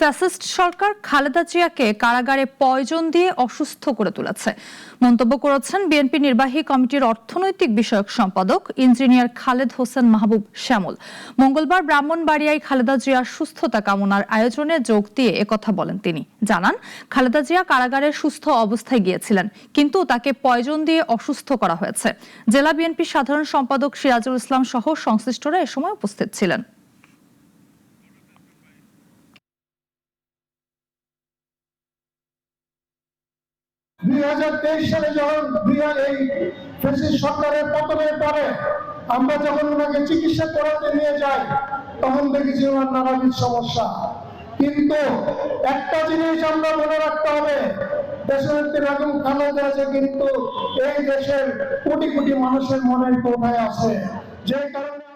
Fascist সরকার খালেদা জিয়াকে কারাগারে poison দিয়ে অসুস্থ করে তুলেছে। মন্তব্য করেছেন বিএনপি নির্বাহী কমিটির অর্থনৈতিক বিষয়ক সম্পাদক ইঞ্জিনিয়ার খালেদ হোসেন মাহবুব শ্যামল। মঙ্গলবার ব্রাহ্মণবাড়িয়ায় খালেদা জিয়ার সুস্থতা কামনার আয়োজনে যোগ দিয়ে একথা বলেন তিনি। জানান, খালেদা জিয়া কারাগারে সুস্থ অবস্থায় গিয়েছিলেন, কিন্তু তাকে পয়জন দিয়ে অসুস্থ করা হয়েছে। জেলা বিএনপির সাধারণ সম্পাদক সিরাজুল ইসলাম সহ সংশ্লিষ্টরা এ সময় উপস্থিত ছিলেন। তখন দেখেছি ওনার সমস্যা। কিন্তু একটা জিনিস আমরা মনে রাখতে হবে কিন্তু এই দেশের কোটি কোটি মানুষের মনের কোথায় আছে। যে কারণে